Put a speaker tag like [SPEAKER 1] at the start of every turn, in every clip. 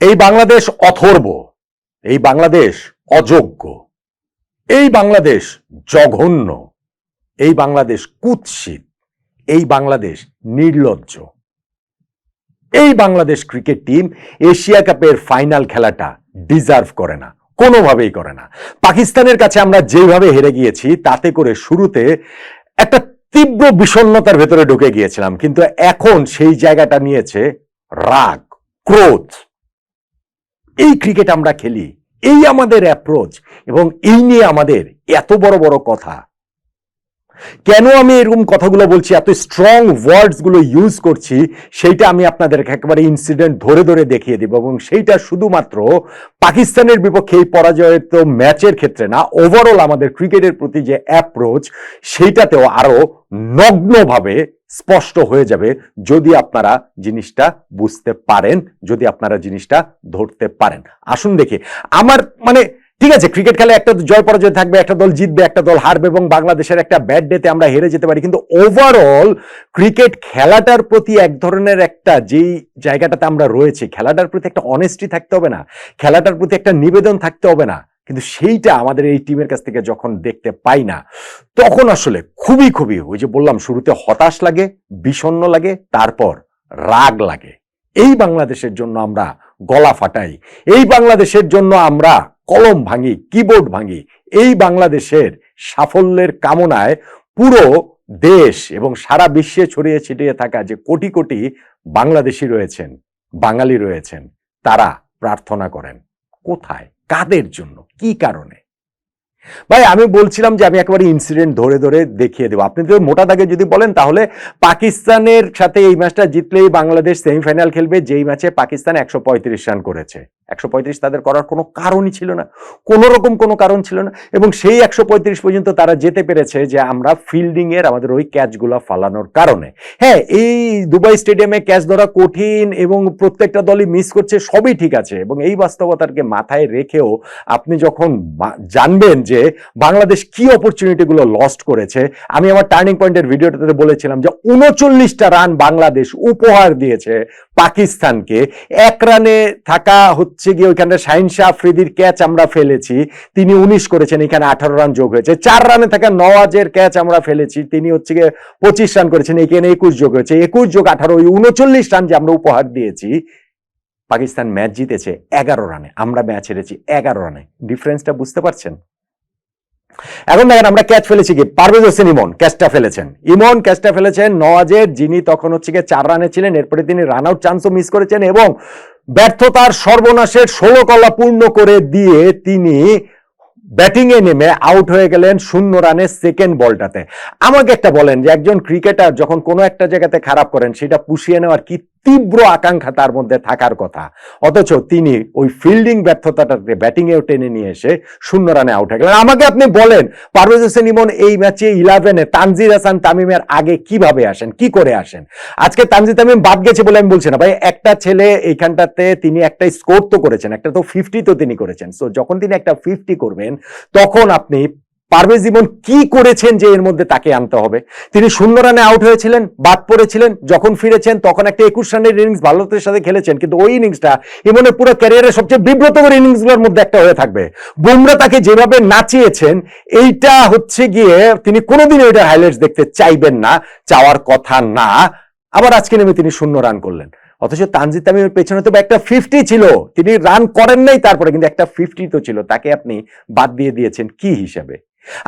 [SPEAKER 1] এই বাংলাদেশ অথর্ব, এই বাংলাদেশ অযোগ্য, এই বাংলাদেশ জঘন্য, এই বাংলাদেশ কুৎসিত, এই বাংলাদেশ নির্লজ্জ। এই বাংলাদেশ ক্রিকেট টিম এশিয়া কাপের ফাইনাল খেলাটা ডিজার্ভ করে না, কোনোভাবেই করে না। পাকিস্তানের কাছে আমরা যেভাবে হেরে গিয়েছি, তাতে করে শুরুতে একটা তীব্র বিষণ্ণতার ভেতরে ঢুকে গিয়েছিলাম, কিন্তু এখন সেই জায়গাটা নিয়েছে রাগ, ক্রোধ। এই ক্রিকেট আমরা খেলি। এই আমাদের অ্যাপ্রোচ এবং এই নিয়ে আমাদের এত বড় বড় কথা। কেন আমি এরকম কথাগুলো বলছি? এত স্ট্রং ওয়ার্ডসগুলো ইউজ করছি, সেইটা আমি আপনাদেরকে একেবারে ইনসিডেন্ট ধরে ধরে দেখিয়ে দিব এবং সেইটা শুধুমাত্র পাকিস্তানের বিপক্ষে এই পরাজয়িত ম্যাচের ক্ষেত্রে না ওভারঅল আমাদের ক্রিকেটের প্রতি যে অ্যাপ্রোচ সেইটাতেও আরও নগ্নভাবে স্পষ্ট হয়ে যাবে যদি আপনারা জিনিসটা বুঝতে পারেন, যদি আপনারা জিনিসটা ধরতে পারেন। আসুন দেখি। আমার মানে ঠিক আছে ক্রিকেট খেলে একটা জয় পরাজয় থাকবে, একটা দল জিতবে, একটা দল হারবে এবং বাংলাদেশের একটা ব্যাড ডেতে আমরা হেরে যেতে পারি। কিন্তু ওভারঅল ক্রিকেট খেলাটার প্রতি এক ধরনের একটা যেই জায়গাটাতে আমরা রয়েছি, খেলাটার প্রতি একটা অনেস্টি থাকতে হবে না, খেলাটার প্রতি একটা নিবেদন থাকতে হবে না, কিন্তু সেইটা আমাদের এই টিমের কাছ থেকে যখন দেখতে পাই না, তখন আসলে খুবই খুবই ওই যে বললাম, শুরুতে হতাশ লাগে, বিষণ্ণ লাগে, তারপর রাগ লাগে। এই বাংলাদেশের জন্য আমরা গলা ফাটাই, এই বাংলাদেশের জন্য আমরা কলম ভাঙি কিবোর্ড ভাঙি, এই বাংলাদেশের সাফল্যের কামনায় পুরো দেশ এবং সারা বিশ্বে ছড়িয়ে ছিটিয়ে থাকা যে কোটি কোটি বাংলাদেশি রয়েছেন, বাঙালি রয়েছেন, তারা প্রার্থনা করেন। কোথায়? কাদের জন্য? কি কারণে? ভাই, আমি বলছিলাম যে আমি একেবারে ইনসিডেন্ট ধরে ধরে দেখিয়ে দেবো। আপনি যদি মোটা দাগে যদি বলেন, তাহলে পাকিস্তানের সাথে এই ম্যাচটা জিতলেই বাংলাদেশ সেমিফাইনাল খেলবে, যেই ম্যাচে পাকিস্তান একশো পঁয়ত্রিশ রান করেছে। একশো পঁয়ত্রিশ তাদের করার কোনো কারণই ছিল না। কোনো রকম কোনো কারণ ছিল না। এবং সেই একশো পঁয়ত্রিশ পর্যন্ত তারা যেতে পেরেছে যে আমরা ফিল্ডিং এর আমাদের ওই ক্যাচগুলো ফালানোর কারণে। হ্যাঁ এই দুবাই স্টেডিয়ামে ক্যাচ ধরা কঠিন এবং প্রত্যেকটা দলই মিস করছে, সবই ঠিক আছে। এবং এই বাস্তবতাকে মাথায় রেখেও আপনি যখন জানবেন যে বাংলাদেশ কি অপরচুনিটিগুলো লস্ট করেছে, আমি আমার টার্নিং পয়েন্টের ভিডিওটাতে বলেছিলাম যে উনচল্লিশটা রান বাংলাদেশ উপহার দিয়েছে পাকিস্তানকে। এক রানে থাকা হচ্ছে গিয়ে ওইখানে শাহিন শাহ আফ্রিদির ক্যাচ আমরা ফেলেছি। তিনি উনিশ করেছেন, এখানে আঠারো রান যোগ হয়েছে। চার রানে থাকা নওয়াজের ক্যাচ আমরা ফেলেছি, তিনি হচ্ছে গিয়ে পঁচিশ রান করেছেন, এখানে একুশ যোগ হয়েছে। একুশ যোগ আঠারো, ওই উনচল্লিশ রান যে আমরা উপহার দিয়েছি, পাকিস্তান ম্যাচ জিতেছে এগারো রানে আমরা ম্যাচ হেরেছি এগারো রানে ডিফারেন্সটা বুঝতে পারছেন? এখন দেখেন, আমরা ক্যাচ ফেলেছি কি? পারভেজ হোসেন ইমন ক্যাচটা ফেলেছেন। ইমন ক্যাচটা ফেলেছেন নওয়াজের, যিনি তখন হচ্ছে গিয়ে চার রানে ছিলেন, এরপরে তিনি রান আউট চান্সও মিস করেছেন এবং ব্যর্থতার সর্বনাশের ষোলো কলা পূর্ণ করে দিয়ে তিনি ব্যাটিং এ নেমে আউট হয়ে গেলেন শূন্য রানের সেকেন্ড বলটাতে আমাকে একটা বলেন যে একজন ক্রিকেটার যখন কোনো একটা জায়গাতে খারাপ করেন, সেটা পুষিয়ে নেওয়ার কি তীব্র আকাঙ্ক্ষা তার মধ্যে থাকার কথা। অথচ তিনি ওই ফিল্ডিং ব্যর্থতাটাকে ব্যাটিং এও টেনে নিয়ে এসে শূন্য রানে আউট হয়ে গেলেন। আমাকে আপনি বলেন, পারভেজ হোসেন ইমন এই ম্যাচে ইলেভেনে তানজির হাসান তামিমের আগে কীভাবে আসেন, কি করে আসেন? আজকে তানজির তামিম বাদ গেছে বলে আমি বলছি না ভাই, একটা ছেলে এইখানটাতে তিনি একটা স্কোর তো করেছেন, একটা তো ফিফটি তো তিনি করেছেন। সো যখন তিনি একটা ফিফটি করবেন, তখন আপনি পারভেজ ইমন কি করেছেন যে এর মধ্যে তাকে আনতে হবে? তিনি শূন্য রানে আউট হয়েছিলেন, বাদ পড়েছিলেন, যখন ফিরেছেন, তখন একটা একুশ রানের ইনিংস ভারতের সাথে খেলেছেন, কিন্তু ওই ইনিংসটা ইমনের পুরো ক্যারিয়ারের সবচেয়ে বিব্রতকর ইনিংসগুলোর মধ্যে একটা হয়ে থাকবে। বুমরা তাকে যেভাবে নাচিয়েছেন, এইটা হচ্ছে গিয়ে তিনি কোনোদিন ওইটা হাইলাইটস দেখতে চাইবেন না, চাওয়ার কথা না। আবার আজকে নেমে তিনি শূন্য রান করলেন। অথচ তানজিদ তামিমের পেছনে তো একটা ফিফটি ছিল। তিনি রান করেন নাই, তারপরে কিন্তু একটা ফিফটি তো ছিল। তাকে আপনি বাদ দিয়ে দিয়েছেন কি হিসাবে?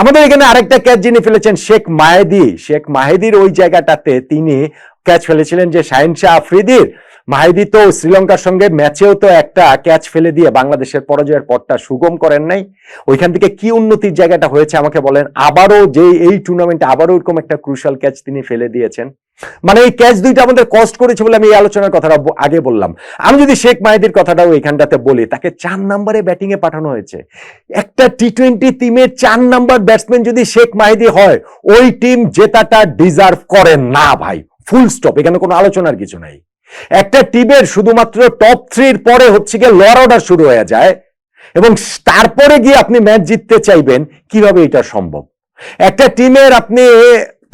[SPEAKER 1] আমাদের এখানে আরেকটা ক্যাচ যিনি ফেলেছেন শেখ মাহেদি। শেখ মাহেদির ওই জায়গাটাতে তিনি ক্যাচ ফেলেছিলেন যে শাহিন শাহ আফ্রিদির। মাহেদি তো শ্রীলঙ্কার সঙ্গে ম্যাচেও তো একটা ক্যাচ ফেলে দিয়ে বাংলাদেশের পরাজয়ের পথটা সুগম করেন নাই। ওইখান থেকে কি উন্নতির জায়গাটা হয়েছে আমাকে বলেন? আবারও যে এই টুর্নামেন্টে আবারও এরকম একটা ক্রুশাল ক্যাচ তিনি ফেলে দিয়েছেন। মানে এই ক্যাচ দুইটা আমাদের কষ্ট করেছে বলে আমি এই আলোচনার কথাটা আগে বললাম। আমি যদি শেখ মাহিদির কথাটাও এখানটাতে বলি, তাকে চার নাম্বারে ব্যাটিং এ পাঠানো হয়েছে। একটা টি টোয়েন্টি টিমের চার নাম্বার ব্যাটসম্যান যদি শেখ মাহিদি হয়, ওই টিম জেতাটা ডিজার্ভ করে না ভাই। ফুল স্টপ এখানে কোনো আলোচনার কিছু নাই। একটা টিমের শুধুমাত্র টপ থ্রির পরে হচ্ছে গিয়ে লোয়ার অর্ডার শুরু হয়ে যায়, এবং তারপরে গিয়ে আপনি ম্যাচ জিততে চাইবেন, কীভাবে এটা সম্ভব? একটা টিমের আপনি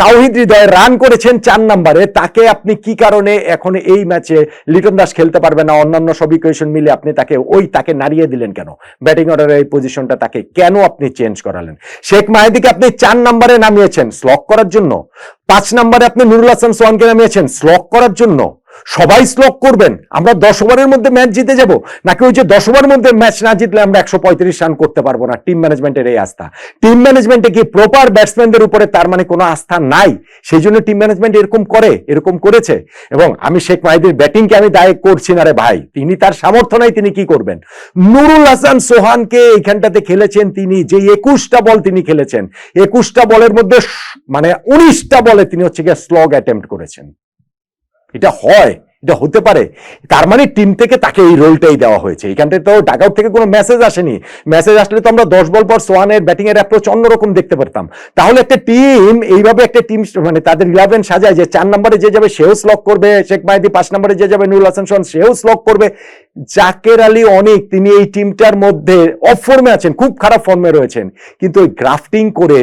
[SPEAKER 1] তাওহিদ হৃদয় রান করেছেন চার নাম্বারে। তাকে আপনি কি কারণে এখন এই ম্যাচে লিটন দাস খেলতে পারবে না? অন্যান্য সব ইকুয়েশন মিলে আপনি তাকে ওই তাকে নাড়িয়ে দিলেন কেন? ব্যাটিং অর্ডারের এই পজিশনটা তাকে কেন আপনি চেঞ্জ করালেন? শেখ মাহেদিকে আপনি চার নাম্বারে নামিয়েছেন স্লক করার জন্য। পাঁচ নাম্বারে আপনি নুরুল হাসান সোহানকে নামিয়েছেন স্লক করার জন্য। সবাই স্লক করবেন। আমরা দশ ওভারের মধ্যে ম্যাচ জিতে যাব। নাকি ওই যে দশ ওভারের মধ্যে ম্যাচ না জিতলে আমরা একশো পঁয়ত্রিশ রান করতে পারব না? টিম ম্যানেজমেন্টের এই আস্থা। টিম ম্যানেজমেন্টে কি প্রপার ব্যাটসম্যানদের উপরে তার মানে কোনো আস্থা নাই? সেই জন্য টিম ম্যানেজমেন্ট এরকম করে, এরকম করেছে। এবং আমি শেখ মাহিদির ব্যাটিংকে আমি দায় করছি না রে ভাই। তিনি তার সামর্থ্য নাই, তিনি কি করবেন? নুরুল হাসান সোহানকে এইখানটাতে খেলেছেন তিনি। যে একুশটা বল তিনি খেলেছেন। একুশটা বলের মধ্যে মানে উনিশটা বলে তিনি হচ্ছে গিয়ে স্লগ অ্যাটেম্প্ট করেছেন। এটা হয়। এটা হতে পারে। তার মানে টিম থেকে তাকে এই রোলটাই দেওয়া হয়েছে। এখানটায় তো ডাকআউট থেকে কোনো মেসেজ আসেনি। মেসেজ আসলে তো আমরা দশ বল পর সোয়ানের ব্যাটিং এর অ্যাপ্রোচ অন্যরকম দেখতে পারতাম। তাহলে একটা টিম এইভাবে একটা টিম মানে তাদের ইলেভেন সাজায় যে চার নম্বরে যে যাবে সেও স্লক করবে, শেখ মাহিদি পাঁচ নম্বরে যে যাবে নুরুল হাসান, সোহান, সেও স্লক করবে। জাকের আলী, অনেক, তিনি এই টিমটার মধ্যে অফ ফর্মে আছেন, খুব খারাপ ফর্মে রয়েছেন। কিন্তু ওই গ্রাফটিং করে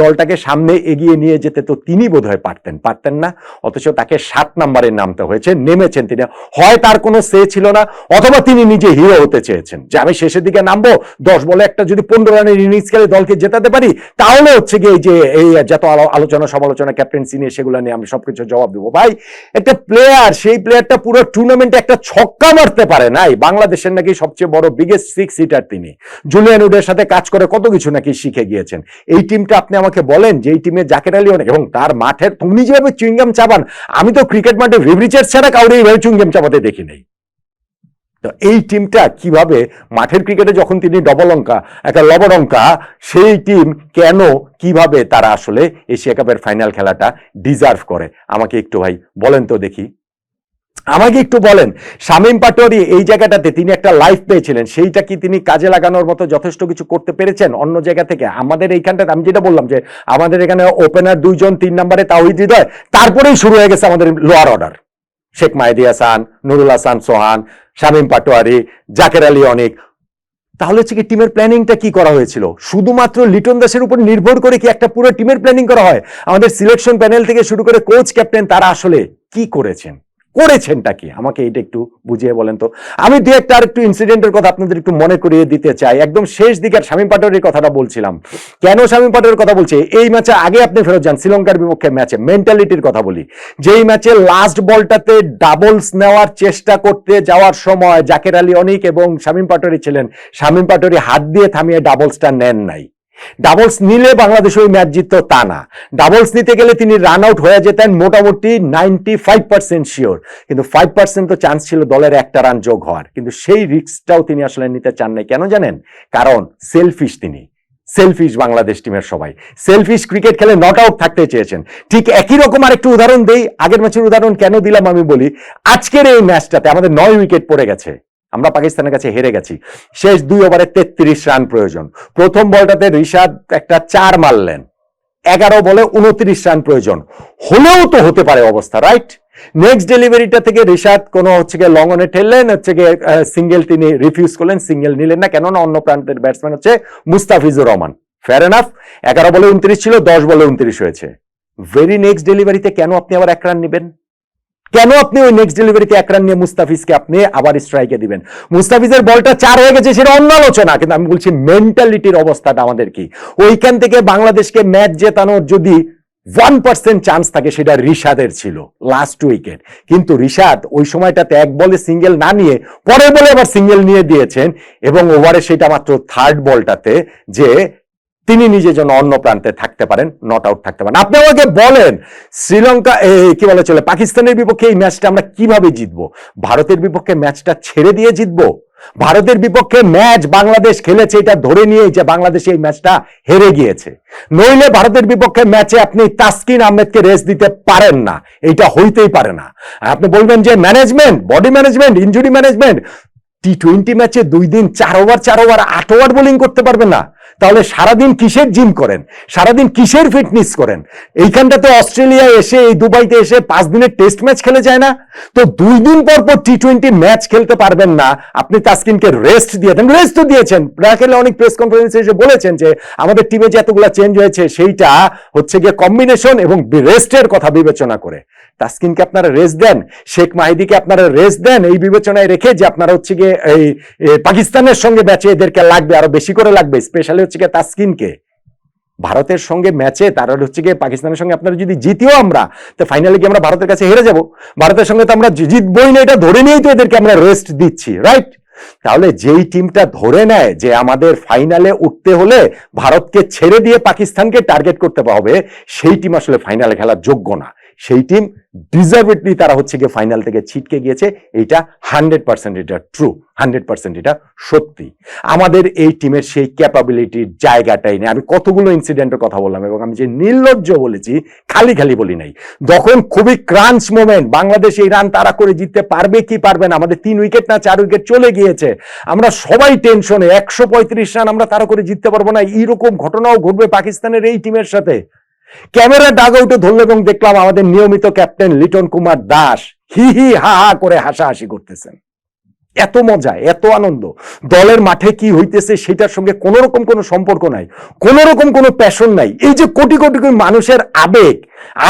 [SPEAKER 1] দলটাকে সামনে এগিয়ে নিয়ে যেতে তো তিনি বোধহয় পারতেন। পারতেন না, অথচ তাকে সাত নম্বরে নামতে হয়েছে। নেমেছেন তিনি। হয় তার কোনো সে ছিল না, অথবা তিনি নিজে হিরো হতে চেয়েছেন। যে আমি শেষের দিকে নামবো, দশ বলে একটা যদি পনেরো রানের ইনিংস খেলে দলকে জেতাতে পারি, তাহলে হচ্ছে গিয়ে যে, এই যত আলোচনা, সমালোচনা ক্যাপ্টেন্সি নিয়ে সেগুলো নিয়ে আমি সবকিছু জবাব দেবো। ভাই, একটা প্লেয়ার সেই প্লেয়ারটা পুরো টুর্নামেন্টে একটা ছক্কা মারতে পারে নাই। বাংলাদেশের নাকি সবচেয়ে বড় বিগেস্ট সিক্স হিটার তিনি। জুলিয়ান উডের সাথে কাজ করে কত কিছু নাকি শিখে গিয়েছেন। এই টিমটা আপনি আমাকে বলেন যে এই টিমে জাকের আলী অনেক, এবং তার মাঠের তুমি যেভাবে চুইংগাম চাবান, আমি তো ক্রিকেট মাঠে রিভরিচার ছাড়া কাউরে এইভাবে চুইংগাম চাপাতে দেখি নেই তো এই টিমটা কীভাবে মাঠের ক্রিকেটে যখন তিনি ডবল অঙ্কা, একটা লবর অঙ্কা, সেই টিম কেন, কীভাবে তারা আসলে এশিয়া কাপের ফাইনাল খেলাটা ডিজার্ভ করে? আমাকে একটু ভাই বলেন তো দেখি। আমাকে একটু বলেন, শামীম পাটোয়ারি এই জায়গাটাতে তিনি একটা লাইফ পেয়েছিলেন, সেইটা কি তিনি কাজে লাগানোর মতো যথেষ্ট কিছু করতে পেরেছেন অন্য জায়গা থেকে? আমাদের এইখানটাতে, আমি যেটা বললাম যে আমাদের এখানে ওপেনার দুইজন তিন নম্বরে তাওহিদ হৃদয়, তারপরেই শুরু হয়ে গেছে আমাদের লোয়ার অর্ডার শেখ মাহিদি হাসান নুরুল হাসান সোহান শামীম পাটোয়ারি জাকের আলী অনেক তাহলে হচ্ছে কি টিমের প্ল্যানিংটা কি করা হয়েছিল? শুধুমাত্র লিটন দাসের উপর নির্ভর করে কি একটা পুরো টিমের প্ল্যানিং করা হয়? আমাদের সিলেকশন প্যানেল থেকে শুরু করে কোচ ক্যাপ্টেন তারা আসলে কি করেছেন? করেছেনটা কি? আমাকে এটা একটু বুঝিয়ে বলেন তো। আমি দু একটা আর একটু ইনসিডেন্টের কথা আপনাদের একটু মনে করিয়ে দিতে চাই। একদম শেষ দিকের শামীম পাটোয়ারির কথাটা বলছিলাম। কেন শামীম পাটোয়ারির কথা বলছি? এই ম্যাচে আগে আপনি ফেরত যান, শ্রীলঙ্কার বিপক্ষে ম্যাচে মেন্টালিটির কথা বলি। যেই ম্যাচে লাস্ট বলটাতে ডাবলস নেওয়ার চেষ্টা করতে যাওয়ার সময় জাকের আলী অনিক এবং শামীম পাটোয়ারি ছিলেন। শামীম পাটোয়ারি হাত দিয়ে থামিয়ে ডাবলসটা নেন নাই। ডাবলস নিলে বাংলাদেশ ওই ম্যাচ জিততো তা না। ডাবলস নিতে গেলে তিনি রান আউট হয়ে যেতেন মোটামুটি নাইনটি ফাইভ পার্সেন্ট শিওর কিন্তু ফাইভ পার্সেন্ট তো চান্স ছিল দলের একটা রান যোগ হওয়ার। কিন্তু সেই রিস্কটাও তিনি আসলে নিতে চান নাই। কেন জানেন? কারণ সেলফিশ তিনি। সেলফিশ বাংলাদেশ টিমের সবাই। সেলফিশ ক্রিকেট খেলে নট আউট থাকতে চেয়েছেন। ঠিক একই রকম আরেকটু উদাহরণ দেই। আগের ম্যাচের উদাহরণ কেন দিলাম আমি বলি, আজকের এই ম্যাচটাতে আমাদের নয় উইকেট পড়ে গেছে। আমরা পাকিস্তানের কাছে হেরে গেছি। শেষ দুই ওভারে তেত্রিশ রান প্রয়োজন। প্রথম বলটাতে ঋষাদ একটা চার মারলেন। এগারো বলে উনত্রিশ রান প্রয়োজন। হলেও তো হতে পারে অবস্থা রাইট নেক্সট ডেলিভারিটা থেকে ঋষাদ কোনো হচ্ছে গিয়ে লং অনে ঠেললেন, হচ্ছে গিয়ে সিঙ্গেল তিনি রিফিউজ করলেন সিঙ্গেল নিলেন না। কেননা অন্য প্রান্তের ব্যাটসম্যান হচ্ছে মুস্তাফিজুর রহমান। ফেয়ার এনাফ এগারো বলে উনত্রিশ ছিল, দশ বলে উনত্রিশ হয়েছে। ভেরি নেক্সট ডেলিভারিতে কেন আপনি আবার এক রান নেবেন? কেন আপনি ওই নেক্সট ডেলিভারিতে এক রান নিয়ে মুস্তাফিজকে আপনি আবার স্ট্রাইকে দিবেন? মুস্তাফিজের বলটা চার হয়ে গেছে, সেটা অন্য আলোচনা, কিন্তু আমি বলছি মেন্টালিটির অবস্থাটা আমাদের কি? ওইখান থেকে বাংলাদেশকে ম্যাচ জেতানোর যদি ওয়ান পার্সেন্ট চান্স থাকে, সেটা রিশাদের ছিল লাস্ট উইকেট কিন্তু রিশাদ ওই সময়টাতে এক বলে সিঙ্গেল না নিয়ে, পরের বলে আবার সিঙ্গেল নিয়ে দিয়েছেন, এবং ওভারে সেটা মাত্র থার্ড বলটাতে যে তিনি নিজে যেন অন্য প্রান্তে থাকতে পারেন নট আউট থাকতে পারেন। আপনি আমাকে বলেন, শ্রীলঙ্কা কি বলে চলে, পাকিস্তানের বিপক্ষে এই ম্যাচটা আমরা কীভাবে জিতবো? ভারতের বিপক্ষে ম্যাচটা ছেড়ে দিয়ে জিতবো? ভারতের বিপক্ষে ম্যাচ বাংলাদেশ খেলেছে, এটা ধরে নিয়ে যে বাংলাদেশ এই ম্যাচটা হেরে গিয়েছে। নইলে ভারতের বিপক্ষে ম্যাচে আপনি তাসকিন আহমেদকে রেস্ট দিতে পারেন না, এটা হইতেই পারে না। আপনি বলবেন যে management body management injury management T twenty ম্যাচে দুই দিন চার ওভার চার ওভার আট ওভার বোলিং করতে পারবে না। তাহলে সারাদিন কিসের জিম করেন? সারাদিন কিসের ফিটনেস করেন? এইখানটাতে অস্ট্রেলিয়া এসে, এই দুবাইতে এসে পাঁচ দিনের টেস্ট ম্যাচ খেলে যায় না। তো দুই দিন পর পর টি টোয়েন্টি ম্যাচ খেলতে পারবেন না। আপনি তাসকিনকে রেস্ট দিয়ে দেন। রেস্ট তো দিয়েছেন। রাখেলে অনেক প্রেস কনফারেন্সে এসে বলেছেন যে, আমাদের টিমে যে এতগুলো চেঞ্জ হয়েছে, সেইটা হচ্ছে গিয়ে কম্বিনেশন এবং রেস্টের কথা বিবেচনা করে। তাসকিনকে আপনারা রেস্ট দেন, শেখ মাহিদিকে আপনারা রেস্ট দেন, এই বিবেচনায় রেখে যে আপনারা হচ্ছে গিয়ে এই পাকিস্তানের সঙ্গে ম্যাচে এদেরকে লাগবে, আরও বেশি করে লাগবে স্পেশালি হচ্ছে গিয়ে তাসকিনকে। ভারতের সঙ্গে ম্যাচে তারা হচ্ছে গিয়ে পাকিস্তানের সঙ্গে আপনারা যদি জিতিও আমরা, তো ফাইনালে গিয়ে আমরা ভারতের কাছে হেরে যাব? ভারতের সঙ্গে তো আমরা জিতবই না, এটা ধরে নিয়েই তো এদেরকে আমরা রেস্ট দিচ্ছি রাইট তাহলে যেই টিমটা ধরে নেয়, যে আমাদের ফাইনালে উঠতে হলে ভারতকে ছেড়ে দিয়ে পাকিস্তানকে টার্গেট করতে হবে, সেই টিম আসলে ফাইনালে খেলার যোগ্য না। সেই টিম ডিজার্ভেডলি তারা হচ্ছে গিয়ে ফাইনাল থেকে ছিটকে গিয়েছে। এটা হান্ড্রেড পার্সেন্ট এটা ট্রু হান্ড্রেড পার্সেন্ট এটা সত্যি। আমাদের এই টিমের সেই ক্যাপাবিলিটির জায়গাটাই নেই। আমি কতগুলো ইনসিডেন্টের কথা বললাম এবং আমি যে নির্লজ্জ বলেছি, খালি খালি বলি নাই। যখন খুবই ক্রাঞ্চ মোমেন্ট বাংলাদেশ এই রান তারা করে জিততে পারবে কি পারবে না? আমাদের তিন উইকেট না চার উইকেট চলে গিয়েছে। আমরা সবাই টেনশনে একশো পঁয়ত্রিশ রান আমরা তারা করে জিততে পারব না। এইরকম ঘটনাও ঘটবে পাকিস্তানের এই টিমের সাথে। ক্যামেরা ডাগ আউটে ধরলো এবং দেখলাম আমাদের নিয়মিত ক্যাপ্টেন লিটন কুমার দাস হি হি হা হা করে হাসাহাসি করতেছেন। এত মজা, এত আনন্দ। দলের মাঠে কি হইতেছে সেটার সঙ্গে কোনো রকম কোনো সম্পর্ক নাই কোনো রকম কোনো প্যাশন নাই। এই যে কোটি কোটি কোটি মানুষের আবেগ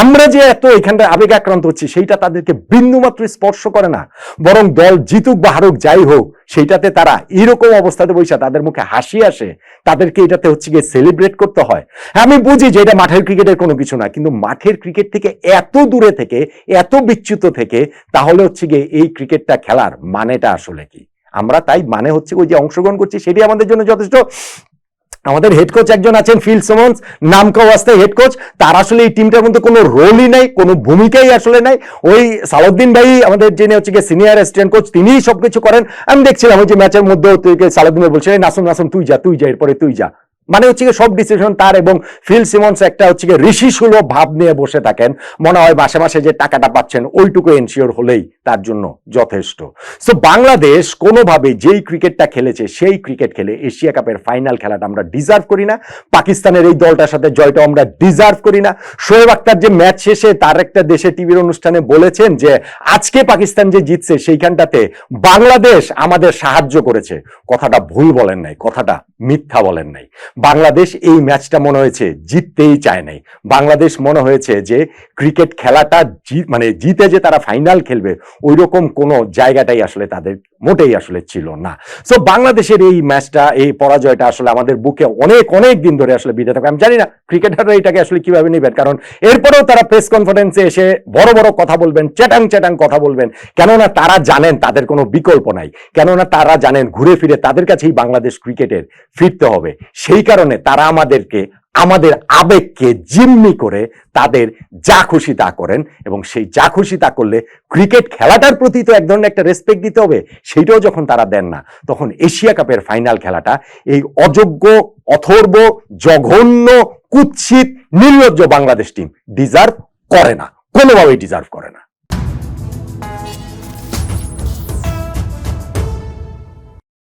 [SPEAKER 1] আমরা যে এত এখানটা আবেগ আক্রান্ত হচ্ছি সেইটা তাদেরকে বিন্দুমাত্র স্পর্শ করে না। বরং দল জিতুক বা হারুক যাই হোক সেইটাতে তারা এরকম অবস্থাতে বৈশা তাদের মুখে হাসি আসে। তাদেরকে এটাতে হচ্ছে গিয়ে সেলিব্রেট করতে হয়। হ্যাঁ, আমি বুঝি যে এটা মাঠের ক্রিকেটের কোনো কিছু না কিন্তু মাঠের ক্রিকেট থেকে এত দূরে থেকে এত বিচ্যুত থেকে তাহলে হচ্ছে গিয়ে এই ক্রিকেটটা খেলার মানেটা আসলে কি? আমরা তাই মানে হচ্ছে ওই যে অংশগ্রহণ করছি সেটি আমাদের জন্য যথেষ্ট। আমাদের হেড কোচ একজন আছেন ফিল সোমন্স, নাম আসতে হেড কোচ তার আসলে এই টিমটার মধ্যে কোনো রোলই নাই, কোনো ভূমিকাই আসলে নাই। ওই সালাউদ্দিন ভাই, আমাদের যিনি হচ্ছে গিয়ে সিনিয়র অ্যাসিস্ট্যান্ট কোচ তিনিই সব কিছু করেন। আমি দেখছিলাম ওই যে ম্যাচের মধ্যে সালাউদ্দিন ভাই বলছিলেন নাসুম নাসুম, তুই যা তুই যা, এরপরে তুই যা। মানে হচ্ছে সব ডিসিশন তার এবং ফিল সিমন্স একটা হচ্ছে ঋষি সুলভ ভাব নিয়ে বসে থাকেন। মনে হয় মাসে মাসে যে টাকাটা পাচ্ছেন ওইটুকু এনশিওর হলেই তার জন্য যথেষ্ট। সো বাংলাদেশ কোনোভাবে যেই ক্রিকেটটা খেলেছে সেই ক্রিকেট খেলে এশিয়া কাপের ফাইনাল খেলাটা আমরা ডিজার্ভ করি না। পাকিস্তানের এই দলটার সাথে জয়টা আমরা ডিজার্ভ করি না। শোয়েব আক্তার যে ম্যাচ শেষে তার একটা দেশে টিভির অনুষ্ঠানে বলেছেন যে, আজকে পাকিস্তান যে জিতছে সেইখানটাতে বাংলাদেশ আমাদের সাহায্য করেছে। কথাটা ভুল বলেন নাই, কথাটা মিথ্যা বলেন নাই। বাংলাদেশ এই ম্যাচটা মনে হয়েছে জিততেই চায় নাই। বাংলাদেশ মনে হয়েছে যে ক্রিকেট খেলাটা মানে জিতে যে তারা ফাইনাল খেলবে ওই রকম কোনো জায়গাটাই আসলে তাদের মোটেই আসলে ছিল না। সো বাংলাদেশের এই ম্যাচটা, এই পরাজয়টা আসলে আমাদের বুকে অনেক অনেক দিন ধরে আসলে বিধে থাকবে আমি জানি না ক্রিকেটাররা এটাকে আসলে কীভাবে নেবেন, কারণ এরপরেও তারা প্রেস কনফারেন্সে এসে বড় বড় কথা বলবেন, চ্যাটাং চ্যাটাং কথা বলবেন। কেননা তারা জানেন তাদের কোনো বিকল্প নাই। কেননা তারা জানেন ঘুরে ফিরে তাদের কাছেই বাংলাদেশ ক্রিকেটের ফিরতে হবে। সেই কারণে তারা আমাদেরকে, আমাদের আবেগকে জিম্মি করে তাদের যা খুশি তা করেন এবং সেই যা খুশি তা করলে ক্রিকেট খেলাটার প্রতি তো এক ধরনের একটা রেসপেক্ট দিতে হবে, সেইটাও যখন তারা দেন না, তখন এশিয়া কাপের ফাইনাল খেলাটা এই অযোগ্য, অথর্ব, জঘন্য, কুৎসিত, নির্লজ্জ বাংলাদেশ টিম ডিজার্ভ করে না, কোনোভাবেই ডিজার্ভ করে না।